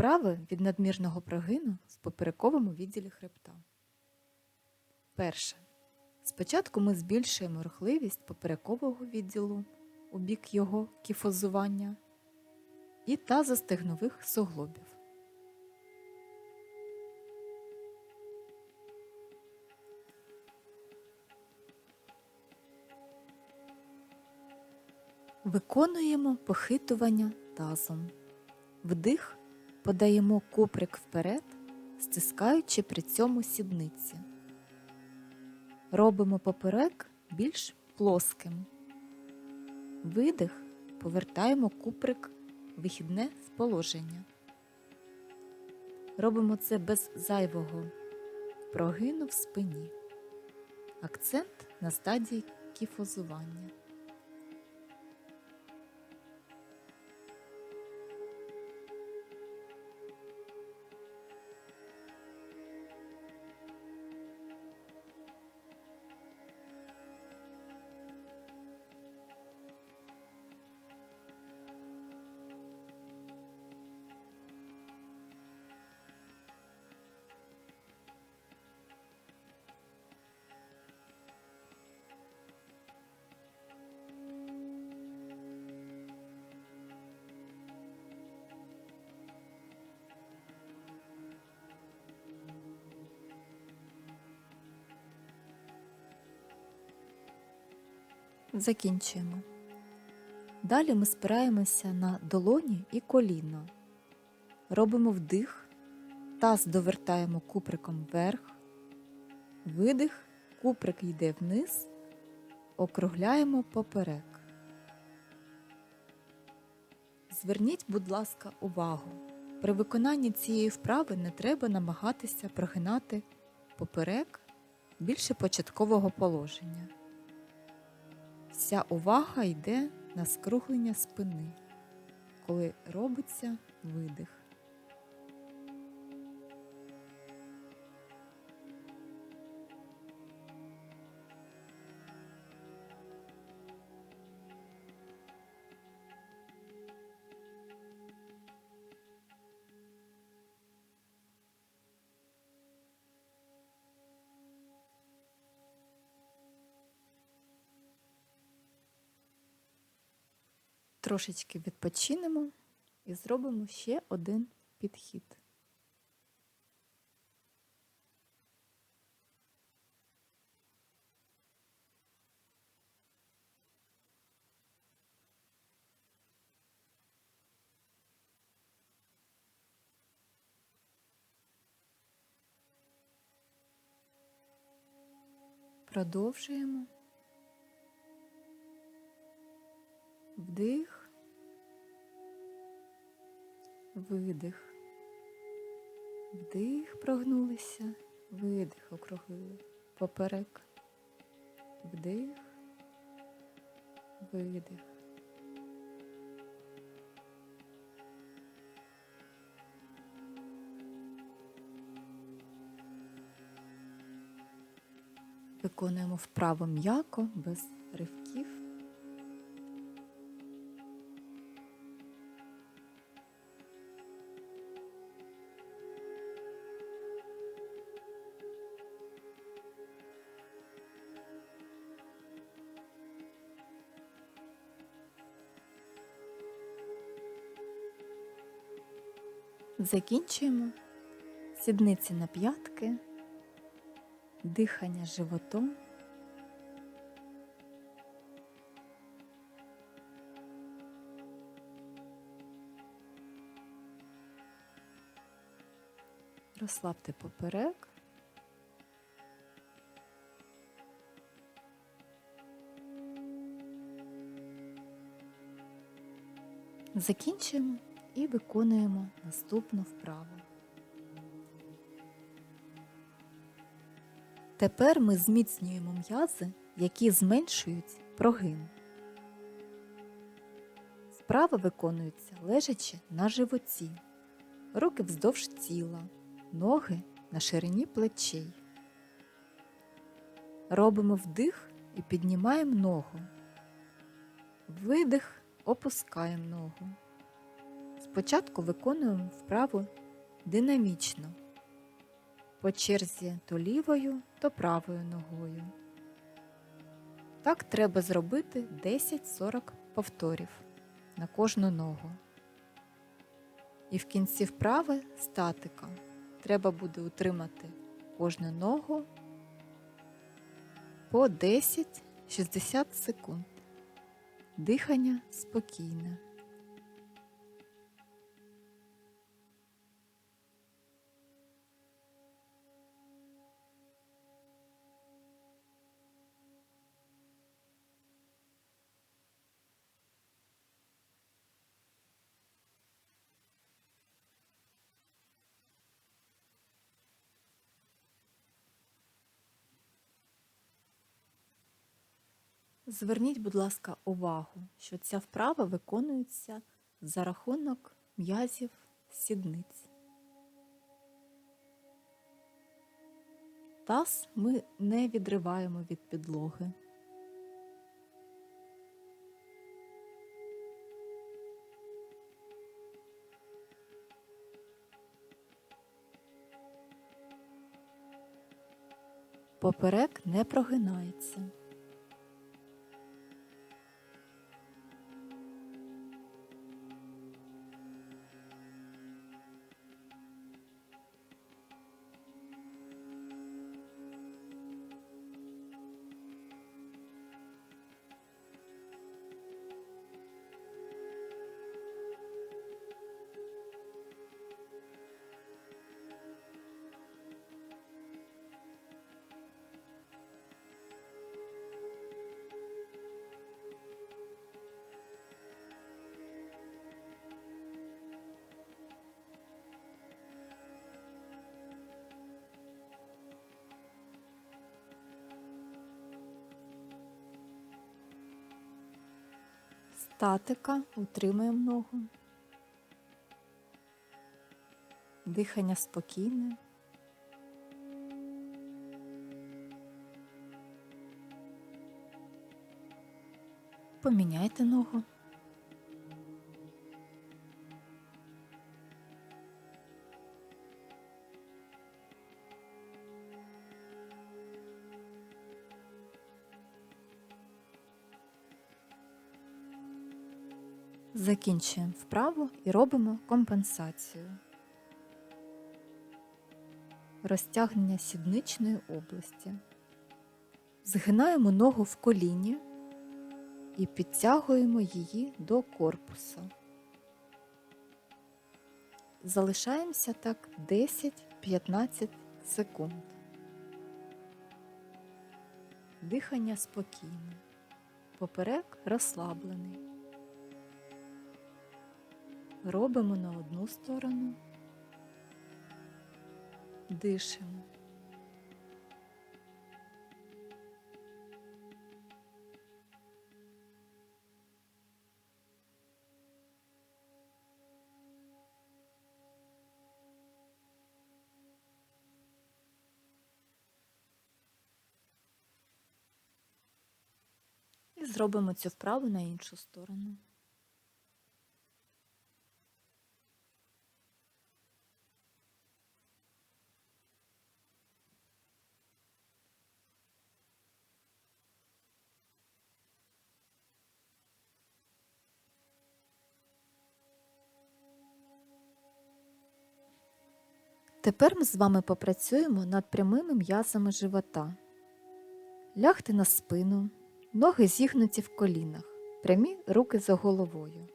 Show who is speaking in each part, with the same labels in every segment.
Speaker 1: Вправи від надмірного прогину в поперековому відділі хребта. Перше. Спочатку ми збільшуємо рухливість поперекового відділу у бік його кіфозування і тазостегнових суглобів. Виконуємо похитування тазом. Вдих подаємо куприк вперед, стискаючи при цьому сідниці. Робимо поперек більш плоским. Видих повертаємо куприк в вихідне положення. Робимо це без зайвого прогину в спині. Акцент на стадії кіфозування. Закінчуємо. Далі ми спираємося на долоні і коліна. Робимо вдих, таз довертаємо куприком вверх, видих, куприк йде вниз, округляємо поперек. Зверніть, будь ласка, увагу. При виконанні цієї вправи не треба намагатися прогинати поперек більше початкового положення. Вся увага йде на скруглення спини, коли робиться видих. Трошечки відпочинемо і зробимо ще один підхід. Продовжуємо. Вдих, видих, вдих, прогнулися, видих, округлили, поперек, вдих, видих. Виконуємо вправо м'яко, без ривків. Закінчуємо сідниці на п'ятки, дихання животом. Розслабте поперек. Закінчуємо і виконуємо наступну вправу. Тепер ми зміцнюємо м'язи, які зменшують прогин. Вправа виконується лежачи на животі, руки вздовж тіла, ноги на ширині плечей. Робимо вдих і піднімаємо ногу. Видих, опускаємо ногу. Спочатку виконуємо вправу динамічно, по черзі то лівою, то правою ногою. Так треба зробити 10-40 повторів на кожну ногу. І в кінці вправи статика. Треба буде утримати кожну ногу по 10-60 секунд. Дихання спокійне. Зверніть, будь ласка, увагу, що ця вправа виконується за рахунок м'язів сідниць. Таз ми не відриваємо від підлоги. Поперек не прогинається. Статика, утримуємо ногу. Дихання спокійне. Поміняйте ногу. Закінчуємо вправу і робимо компенсацію. Розтягнення сідничної області. Згинаємо ногу в коліні і підтягуємо її до корпуса. Залишаємося так 10-15 секунд. Дихання спокійне. Поперек розслаблений. Робимо на одну сторону, дишимо. І зробимо цю вправу на іншу сторону. Тепер ми з вами попрацюємо над прямими м'язами живота. Лягти на спину, ноги зігнуті в колінах, прямі руки за головою.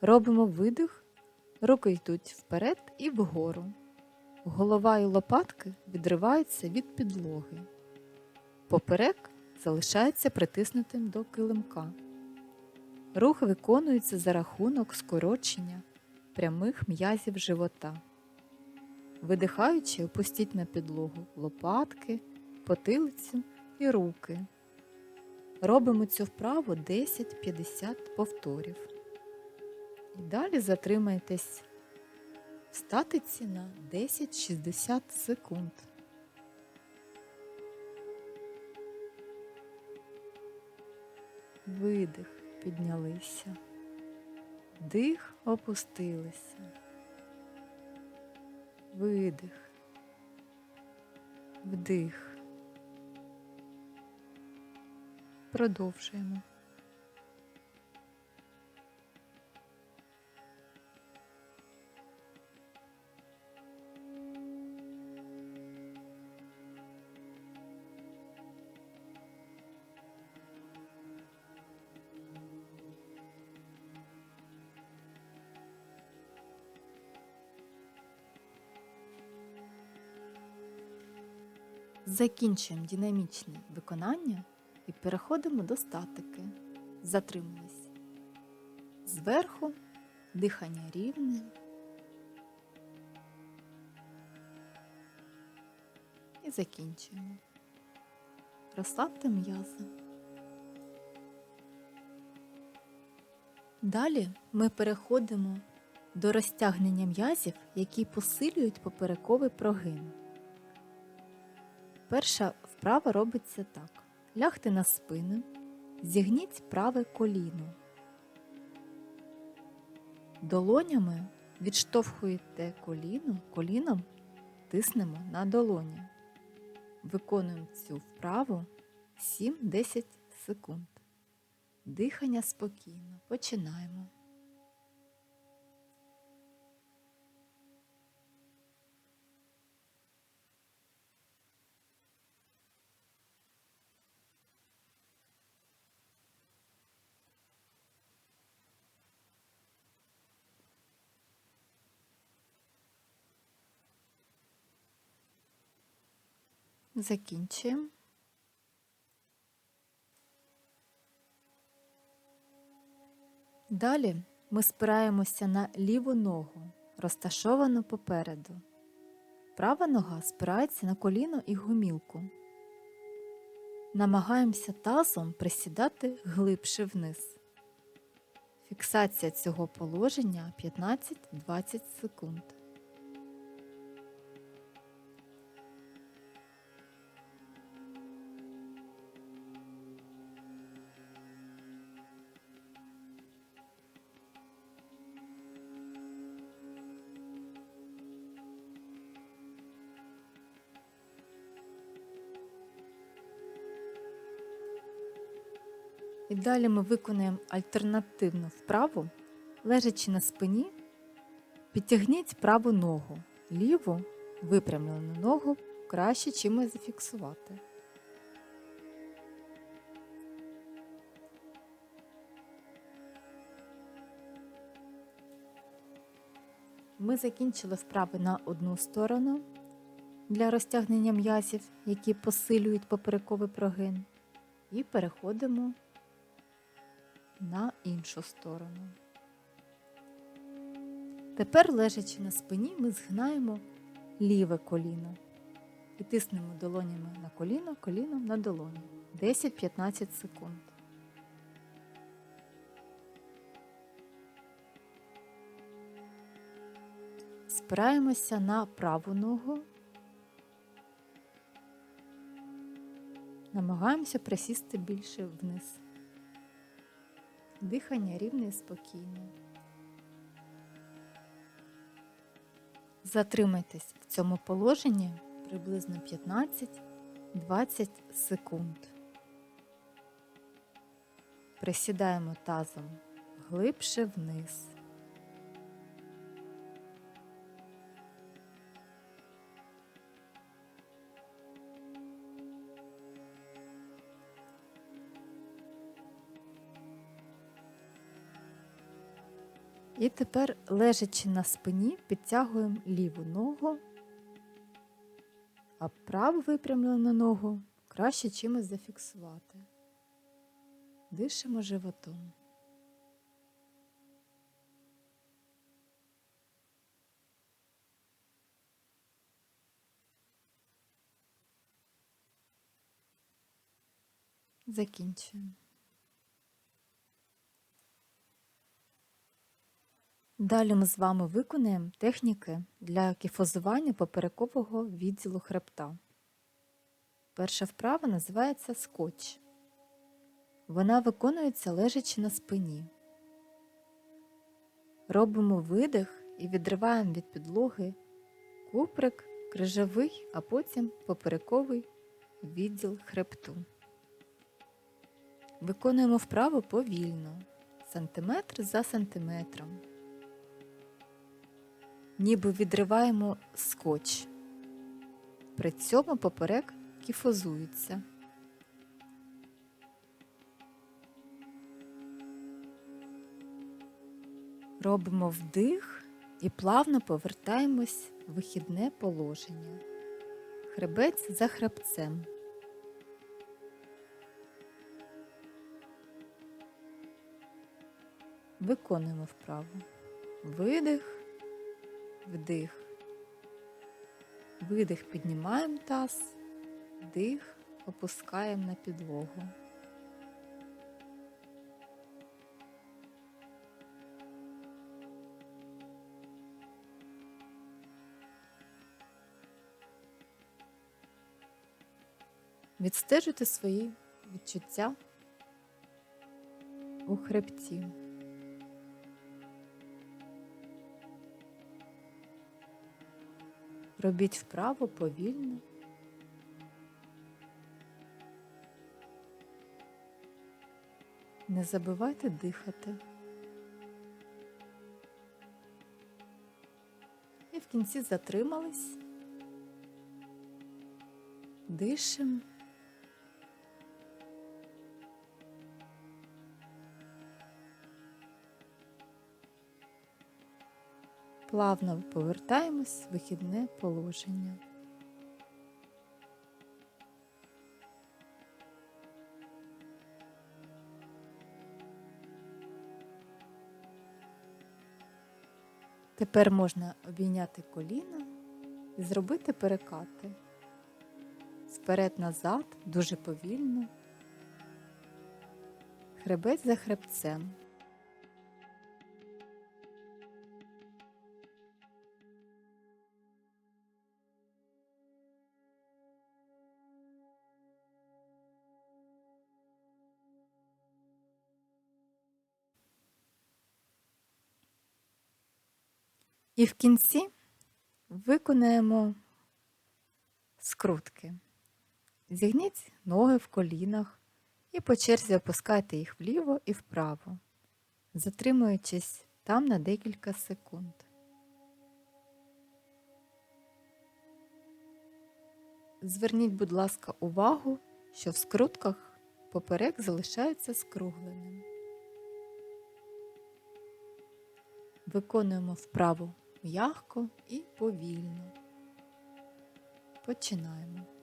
Speaker 1: Робимо видих, руки йдуть вперед і вгору. Голова і лопатки відриваються від підлоги. Поперек залишається притиснутим до килимка. Рух виконується за рахунок скорочення прямих м'язів живота. Видихаючи, опустіть на підлогу лопатки, потилицю і руки. Робимо цю вправу 10-50 повторів. І далі затримайтесь в статиці на 10-60 секунд. Видих, піднялися. Вдих, опустилися. Видих. Вдих. Продовжуємо. Закінчуємо динамічне виконання і переходимо до статики. Затримуємось. Зверху дихання рівне. І закінчуємо. Розслабте м'язи. Далі ми переходимо до розтягнення м'язів, які посилюють поперековий прогин. Перша вправа робиться так. Лягте на спину, зігніть праве коліно. Долонями відштовхуєте коліно, коліном тиснемо на долоні. Виконуємо цю вправу 7-10 секунд. Дихання спокійно. Починаємо. Закінчуємо. Далі ми спираємося на ліву ногу, розташовану попереду. Права нога спирається на коліно і гумілку. Намагаємося тазом присідати глибше вниз. Фіксація цього положення 15-20 секунд. Далі ми виконуємо альтернативну вправу, лежачи на спині, підтягніть праву ногу, ліву випрямлену ногу краще чимось зафіксувати. Ми закінчили вправи на одну сторону для розтягнення м'язів, які посилюють поперековий прогин, і переходимо на іншу сторону. Тепер, лежачи на спині, ми згинаємо ліве коліно і тиснемо долонями на коліно, коліном на долоні 10-15 секунд. Спираємося на праву ногу, намагаємося присісти більше вниз. Дихання рівне і спокійне. Затримайтесь в цьому положенні приблизно 15-20 секунд. Присідаємо тазом глибше вниз. І тепер, лежачи на спині, підтягуємо ліву ногу, а праву випрямлену ногу краще чимось зафіксувати. Дишимо животом. Закінчуємо. Далі ми з вами виконаємо техніки для кіфозування поперекового відділу хребта. Перша вправа називається скотч. Вона виконується лежачи на спині. Робимо видих і відриваємо від підлоги куприк, крижовий, а потім поперековий відділ хребту. Виконуємо вправу повільно, сантиметр за сантиметром. Ніби відриваємо скотч. При цьому поперек кіфозується. Робимо вдих і плавно повертаємось в вихідне положення. Хребець за хребцем. Виконуємо вправу. Видих, вдих. Видих піднімаємо таз, вдих опускаємо на підлогу. Відстежуйте свої відчуття у хребті. Робіть вправо повільно. Не забувайте дихати. І в кінці затримались. Дишимо. Плавно повертаємось в вихідне положення. Тепер можна обійняти коліна і зробити перекати. Сперед назад дуже повільно. Хребець за хребцем. І в кінці виконаємо скрутки. Зігніть ноги в колінах і по черзі опускайте їх вліво і вправо, затримуючись там на декілька секунд. Зверніть, будь ласка, увагу, що в скрутках поперек залишається скругленим. Виконуємо вправу м'яко і повільно. Починаємо.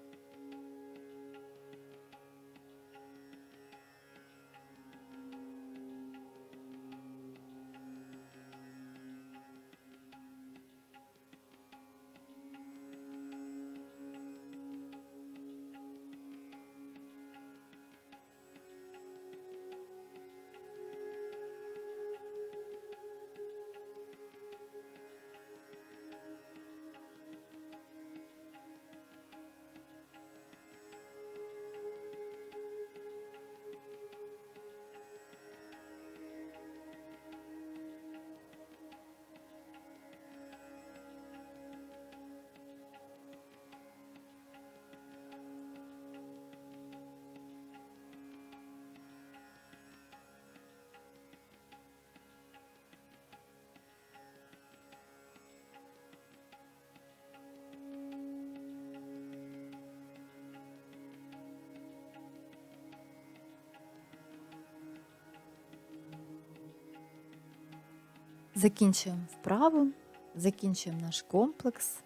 Speaker 1: Закінчуємо вправу, закінчуємо наш комплекс.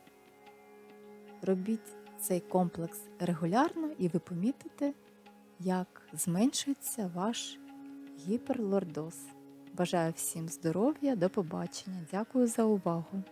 Speaker 1: Робіть цей комплекс регулярно і ви помітите, як зменшується ваш гіперлордоз. Бажаю всім здоров'я, до побачення. Дякую за увагу!